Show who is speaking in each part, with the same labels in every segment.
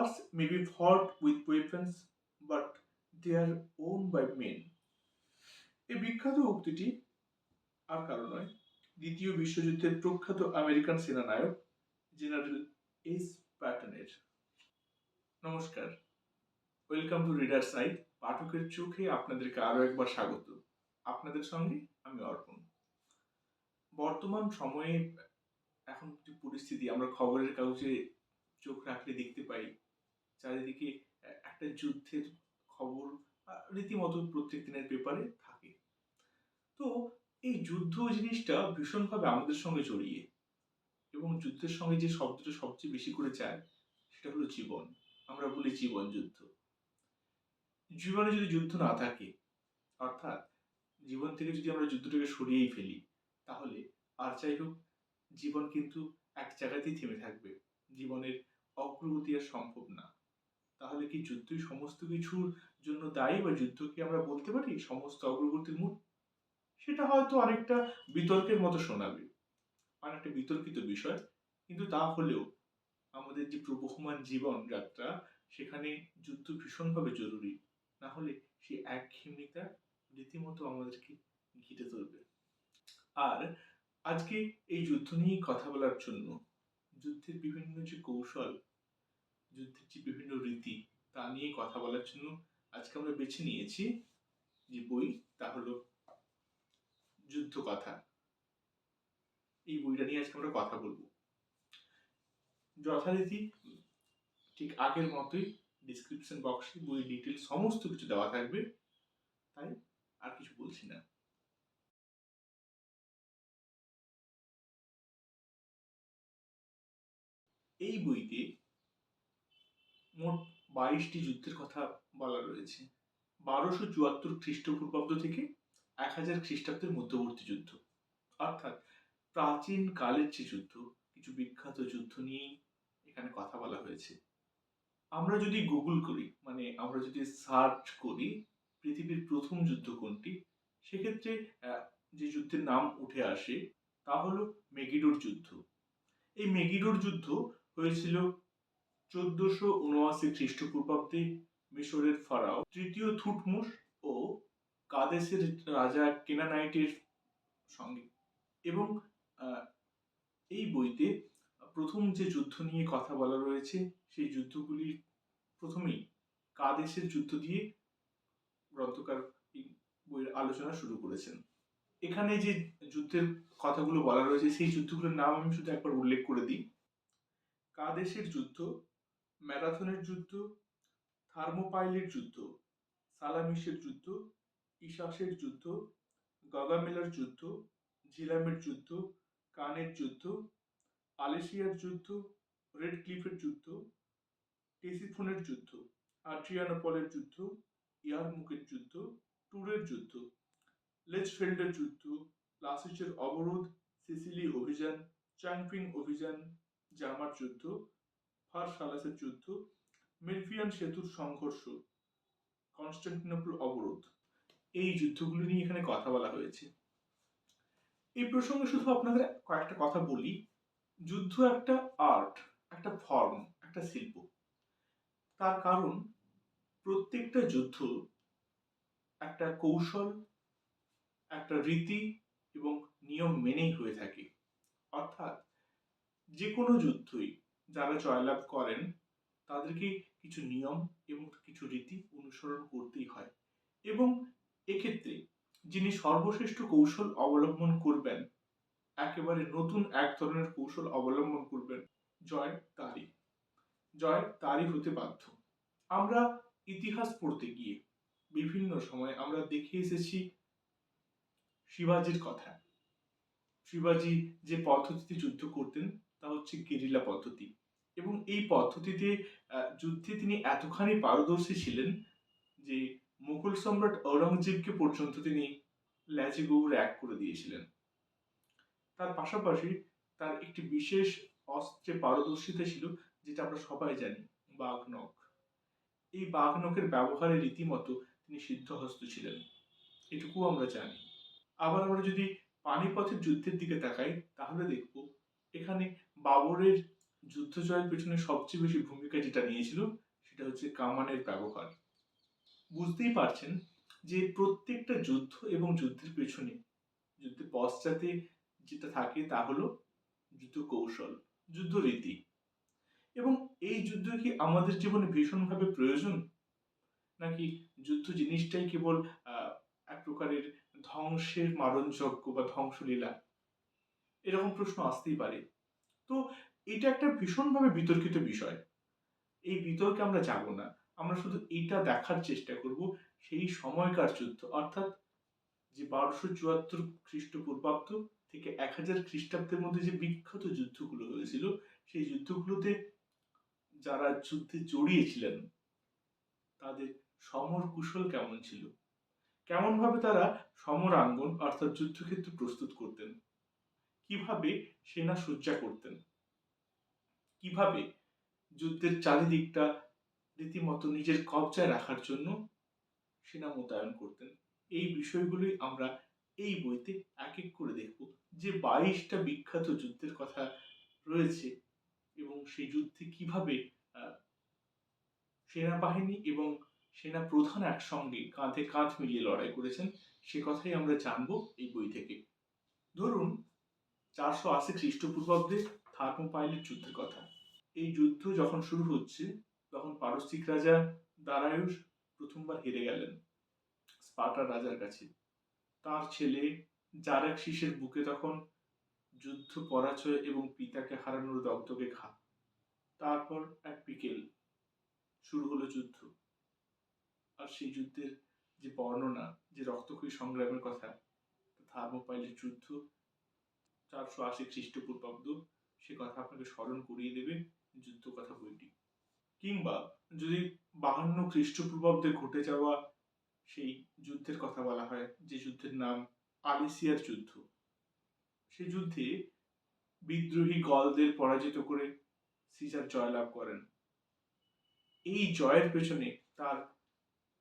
Speaker 1: Wars may be fought with weapons, but they are owned by men. এই বিখ্যাত উক্তিটি আর কারও নয়। দ্বিতীয় বিশ্বযুদ্ধের প্রখ্যাত আমেরিকান সেনানায়ক জেনারেল এস প্যাটনের। নমস্কার। ওয়েলকাম টু রিডার সাইড পাঠকের চোখে আপনাদেরকে আরও একবার স্বাগত। আপনাদের সঙ্গে আমি অর্পণ। বর্তমান সময়ে এখন যে পরিস্থিতি আমরা খবরের কাগজে চোখ রাখলে দেখতে পাই চারিদিকে একটা যুদ্ধের খবর রীতিমতো প্রত্যেক দিনের পেপারে থাকে। তো এই যুদ্ধ জিনিসটা ভীষণভাবে আমাদের সঙ্গে জড়িয়ে এবং যুদ্ধের সঙ্গে যে শব্দটা সবচেয়ে বেশি করে যায় সেটা হলো জীবন। আমরা বলি জীবন যুদ্ধ। জীবনে যদি যুদ্ধ না থাকে, অর্থাৎ জীবন থেকে যদি আমরা যুদ্ধটাকে সরিয়েই ফেলি, তাহলে আর যাই হোক, জীবন কিন্তু এক জায়গাতেই থেমে থাকবে। জীবনের অগ্রগতি আর সম্ভব না। তাহলে কি যুদ্ধই সমস্ত কিছুর জন্য দায়ী বা যুদ্ধ কি আমরা বলতে পারি? সমস্ত অগ্রগতির মূল? সেটা হয়তো অনেকটা বিতর্কের মতো শোনাবে। অনেকটা বিতর্কিত বিষয়। কিন্তু তা হলেও আমাদের যে প্রবহমান জীবন যাত্রা, সেখানে যুদ্ধ ভীষণভাবে জরুরি। না হলে সেই একঘেয়েমিতা রীতিমতো আমাদেরকে ঘিরে তুলবে আর আজকে এই যুদ্ধ নিয়েই কথা বলার জন্য যুদ্ধের বিভিন্ন যে কৌশল যুদ্ধের যে বিভিন্ন রীতি, তা নিয়ে কথা বলার জন্য আজকে আমরা বেছে নিয়েছি যে বই, তা হলো যুদ্ধ কথা এই বইটা নিয়ে আজকে আমরা কথা বলব। যথারীতি ঠিক আগের মতোই ডিসক্রিপশন বক্সে বই ডিটেল সমস্ত কিছু দেওয়া থাকবে, তাই আর কিছু বলছি না। এই বইতে মোট বাইশটি যুদ্ধের কথা বলা রয়েছে। বারোশো চুয়াত্তর খ্রিস্টপূর্বাব্দ থেকে এক হাজার খ্রিস্টাব্দের মধ্যবর্তী যুদ্ধ। অর্থাৎ প্রাচীন কালের যে যুদ্ধ, কিছু বিখ্যাত যুদ্ধ নিয়েই এখানে কথা বলা হয়েছে। আমরা যদি গুগল করি মানে আমরা যদি সার্চ করি, পৃথিবীর প্রথম যুদ্ধ কোনটি, সেক্ষেত্রে যে যুদ্ধের নাম উঠে আসে, তা হলো মেগিডোর যুদ্ধ। এই মেগিডোর যুদ্ধ হয়েছিল চোদ্দশো উনআশি খ্রিস্টপূর্বাব্দে মিশরের ফারাও, তৃতীয় থুটমুস ও কাদেশের রাজা কেনানাইটের সঙ্গে। এবং এই বইতে প্রথম যে যুদ্ধ নিয়ে কথা বলা রয়েছে, সেই যুদ্ধগুলি প্রথমেই কাদেশের যুদ্ধ দিয়ে গ্রন্থকার বইয়ের আলোচনা শুরু করেছেন। এখানে যে যুদ্ধের কথাগুলো বলা রয়েছে, সেই যুদ্ধগুলোর নাম আমি শুধু একবার উল্লেখ করে দিই। কাদেশের যুদ্ধ ম্যারাথনের যুদ্ধ, থার্মোপাইলের যুদ্ধ, সালামিসের যুদ্ধ, ইশাসের যুদ্ধ, গগামেলার যুদ্ধ ঝিলামের যুদ্ধ, কানের যুদ্ধ আলেশিয়ার যুদ্ধ, রেড ক্লিফের যুদ্ধ, টেসিফোনের যুদ্ধ, আড্রিয়ানোপলের যুদ্ধ, ইয়ারমুকের যুদ্ধ, টুরের যুদ্ধ লেচফেল্ডের যুদ্ধ, লাসিচের অবরোধ, সিসিলি অভিযান চাংপিং অভিযান, জামার যুদ্ধ ফারসালাসের যুদ্ধ, মেলফিয়ান সেতুর সংঘর্ষ, কনস্টান্টিনোপল অবরোধ, এই যুদ্ধগুলো নিয়ে এখানে কথা বলা হয়েছে। এই প্রসঙ্গে শুধু আপনাদের কয়েকটা কথা বলি। যুদ্ধ একটা আর্ট, একটা ফর্ম, একটা শিল্প। তার কারণ, প্রত্যেকটা যুদ্ধ একটা কৌশল, একটা রীতি এবং নিয়ম মেনেই হয়ে থাকে। অর্থাৎ যে কোনো যুদ্ধই যারা জয়লাভ করেন, তাদেরকে কিছু নিয়ম এবং কিছু রীতি অনুসরণ করতেই হয়। এবং এক্ষেত্রে যিনি সর্বশ্রেষ্ঠ কৌশল অবলম্বন করবেন, একেবারে নতুন এক ধরনের কৌশল অবলম্বন করবেন, জয় তারই জয় তারই হতে বাধ্য। আমরা ইতিহাস পড়তে গিয়ে বিভিন্ন সময় আমরা দেখে এসেছি শিবাজির কথা। শিবাজি যে পদ্ধতিতে যুদ্ধ করতেন, তা হচ্ছে গেরিলা পদ্ধতি। এবং এই পদ্ধতিতে যুদ্ধে তিনি এতখানি পারদর্শী ছিলেন যে মুঘল সম্রাট ঔরঙ্গজেবকে পর্যন্ত তিনি ল্যাজে গৌর এক করে দিয়েছিলেন। তার পাশাপাশি তার একটি বিশেষ অস্ত্রে পারদর্শিতা ছিল, যেটা আমরা সবাই জানি, বাঘনখ। এই বাঘনখের ব্যবহারে রীতিমতো তিনি সিদ্ধহস্ত ছিলেন। এটুকু আমরা জানি। আবার আমরা যদি পানিপথের যুদ্ধের দিকে তাকাই, তাহলে দেখব এখানে বাবরের যুদ্ধ জয়ের পেছনে সবচেয়ে বেশি ভূমিকা যেটা নিয়েছিল, সেটা হচ্ছে কামানের ব্যবহার। বুঝতেই পারছেন যে প্রত্যেকটা যুদ্ধ এবং যুদ্ধের পেছনে, যুদ্ধের পশ্চাতে যেটা থাকে তা হলো যুদ্ধ কৌশল, যুদ্ধ রীতি। এবং এই যুদ্ধ কি আমাদের জীবনে ভীষণভাবে প্রয়োজন? নাকি যুদ্ধ জিনিসটাই কেবল এক প্রকারের ধ্বংসের মারণযজ্ঞ বা ধ্বংসলীলা? এরকম প্রশ্ন আসতেই পারে। তো এটা একটা ভীষণভাবে বিতর্কিত বিষয়। এই বিতর্কে আমরা যাব না। আমরা শুধু এটা দেখার চেষ্টা করব, সেই সময়কার যুদ্ধ। অর্থাৎ যে বারোশো চুয়াত্তর খ্রিস্টপূর্বাব্দ থেকে এক হাজার খ্রিস্টাব্দের মধ্যে যে বিখ্যাত যুদ্ধগুলো হয়েছিল, সেই যুদ্ধগুলোতে যারা যুদ্ধে জড়িয়েছিলেন, তাদের সমর কুশল কেমন ছিল? কেমনভাবে তারা সমরাঙ্গন, অর্থাৎ যুদ্ধক্ষেত্র প্রস্তুত করতেন? কীভাবে সেনা সজ্জা করতেন? কীভাবে যুদ্ধের চারিদিকটা রীতিমতো নিজের কবজায় রাখার জন্য সেনা মোতায়েন করতেন। এই বিষয়গুলোই আমরা এই বইতে এক এক করে দেখব। যে বাইশটা বিখ্যাত যুদ্ধের কথা রয়েছে এবং সেই যুদ্ধে কীভাবে সেনাবাহিনী এবং সেনা প্রধান একসঙ্গে কাঁধে কাঁধ মিলিয়ে লড়াই করেছেন, সে কথাই আমরা জানব এই বই থেকে। ধরুন, চারশো আশি খ্রিস্টপূর্বাব্দে থার্মোপাইলের যুদ্ধের কথা। এই যুদ্ধ যখন শুরু হচ্ছে, তখন পারস্যিক রাজা দারায়ুস প্রথমবার হেরে গেলেন, স্পার্টার রাজার কাছে। তার ছেলে জারাক্সিসের বুকে তখন যুদ্ধ পরাজয় এবং পিতাকে হারানোর দগ্ধকে খা। তারপর এক বিকেল শুরু হলো যুদ্ধ। আর সেই যুদ্ধের যে বর্ণনা, যে রক্তক্ষয়ী সংগ্রামের কথা থার্মোপাইলের যুদ্ধ চারশো আশি খ্রিস্টপূর্বাব্দ সে কথা আপনাকে স্মরণ করিয়ে দেবে যুদ্ধ কথা বইটি। কিংবা যদি বাহান্ন খ্রিস্টপূর্বাব্দে ঘটে যাওয়া সেই যুদ্ধের কথা বলা হয়, যে যুদ্ধের নাম আলিসিয়ার যুদ্ধ। সেই যুদ্ধে বিদ্রোহী গলদের পরাজিত করে সিজার জয়লাভ করেন। এই জয়ের পেছনে তার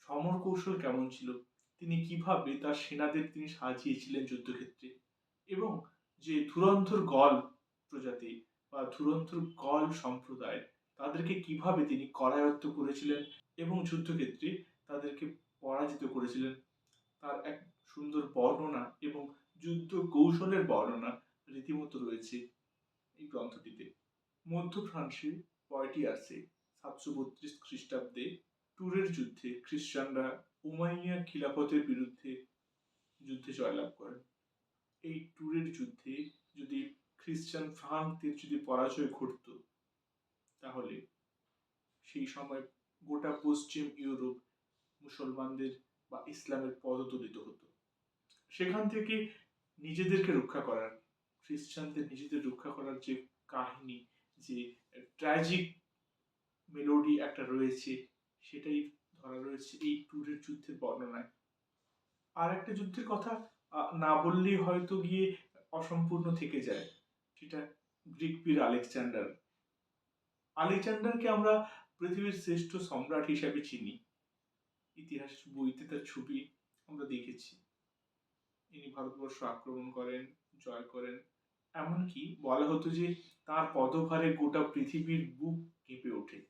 Speaker 1: সমর কৌশল কেমন ছিল? তিনি কীভাবে তার সেনাদের তিনি সাজিয়েছিলেন যুদ্ধক্ষেত্রে? এবং যে ধুরন্ধর গল প্রজাতি বা ধুরন্ধর গল সম্প্রদায় তাদেরকে কীভাবে তিনি করায়ত্ত করেছিলেন এবং যুদ্ধক্ষেত্রে তাদেরকে পরাজিত করেছিলেন? তার এক সুন্দর বর্ণনা এবং যুদ্ধ কৌশলের বর্ণনা রীতিমতো রয়েছে এই গ্রন্থটিতে। মধ্য ফ্রান্সে পয়টিয়ার্সে সাতশো বত্রিশ খ্রিস্টাব্দে টুরের যুদ্ধে খ্রিস্টানরা উমাইয়া খিলাফতের বিরুদ্ধে যুদ্ধে জয়লাভ করেন। এই টুরের যুদ্ধে যদি খ্রিস্টান ফ্রান্সদের যদি পরাজয় ঘটত। তাহলে সেই সময় গোটা পশ্চিম ইউরোপ মুসলমানদের বা ইসলামের পদতলিত হতো। সেখান থেকে নিজেদেরকে রক্ষা করার খ্রিস্টানদের নিজেদের রক্ষা করার যে কাহিনী, যে ট্র্যাজিক মেলোডি একটা রয়েছে, সেটাই ধরা রয়েছে এই ট্যুরের যুদ্ধের বর্ণনায়। আর একটা যুদ্ধের কথা না বললেই হয়তো গিয়ে অসম্পূর্ণ থেকে যায়। সেটা গ্রিক বীর আলেকজান্ডার। আলেকজান্ডারকে আমরা পৃথিবীর শ্রেষ্ঠ সম্রাট হিসাবে চিনি। ইতিহাস বইতে তার ছবি আমরা দেখেছি। ইনি ভারতবর্ষ আক্রমণ করেন, জয় করেন। এমনকি বলা হতো যে তার পদভারে গোটা পৃথিবীর বুক কেঁপে ওঠে।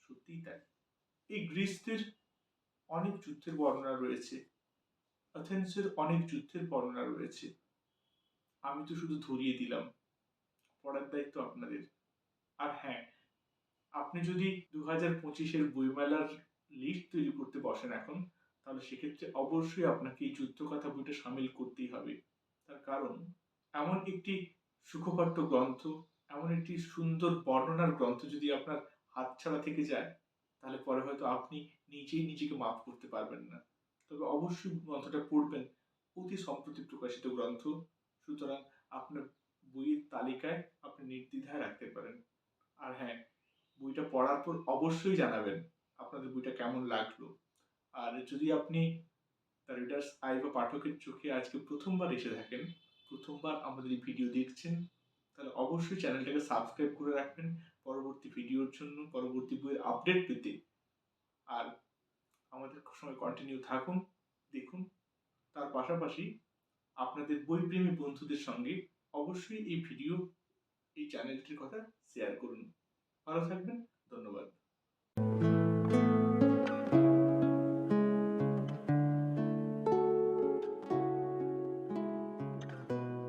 Speaker 1: সত্যিই তাই। এই গ্রিসদের অনেক যুদ্ধের বর্ণনা রয়েছে। অ্যাথেন্সের অনেক যুদ্ধের বর্ণনা রয়েছে। আমি তো শুধু ধরিয়ে দিলাম। পড়ার দায়িত্ব আপনাদের। আর হ্যাঁ আপনি যদি দু হাজার পঁচিশের বইমেলার লিস্ট তৈরি করতে বসেন এখন, তাহলে সেক্ষেত্রে অবশ্যই আপনাকে এই যুদ্ধ কথা বইটা সামিল করতেই হবে। তার কারণ, এমন একটি সুখপাঠ্য গ্রন্থ, এমন একটি সুন্দর বর্ণনার গ্রন্থ যদি আপনার হাতছাড়া থেকে যায়, তাহলে পরে হয়তো আপনি নিজেই নিজেকে মাফ করতে পারবেন না। তবে অবশ্যই গ্রন্থটা পড়বেন। অতি সম্প্রতি প্রকাশিত গ্রন্থ। সুতরাং আপনার বইয়ের তালিকায় আপনি নির্দ্বিধায় রাখতে পারেন। আর হ্যাঁ বইটা পড়ার পর অবশ্যই জানাবেন আপনাদের বইটা কেমন লাগল। আর যদি আপনি রিডার্স আই বা পাঠকের চোখে আজকে প্রথমবার এসে থাকেন, প্রথমবার আমাদের এই ভিডিও দেখছেন, তাহলে অবশ্যই চ্যানেলটাকে সাবস্ক্রাইব করে রাখবেন পরবর্তী ভিডিওর জন্য, পরবর্তী বইয়ের আপডেট পেতে। আর আমাদের সঙ্গে কন্টিনিউ থাকুন, দেখুন। তার পাশাপাশি আপনাদের বইপ্রেমী বন্ধুদের সঙ্গে অবশ্যই এই ভিডিও এই চ্যানেলটির কথা শেয়ার করুন। ভালো থাকবেন ধন্যবাদ।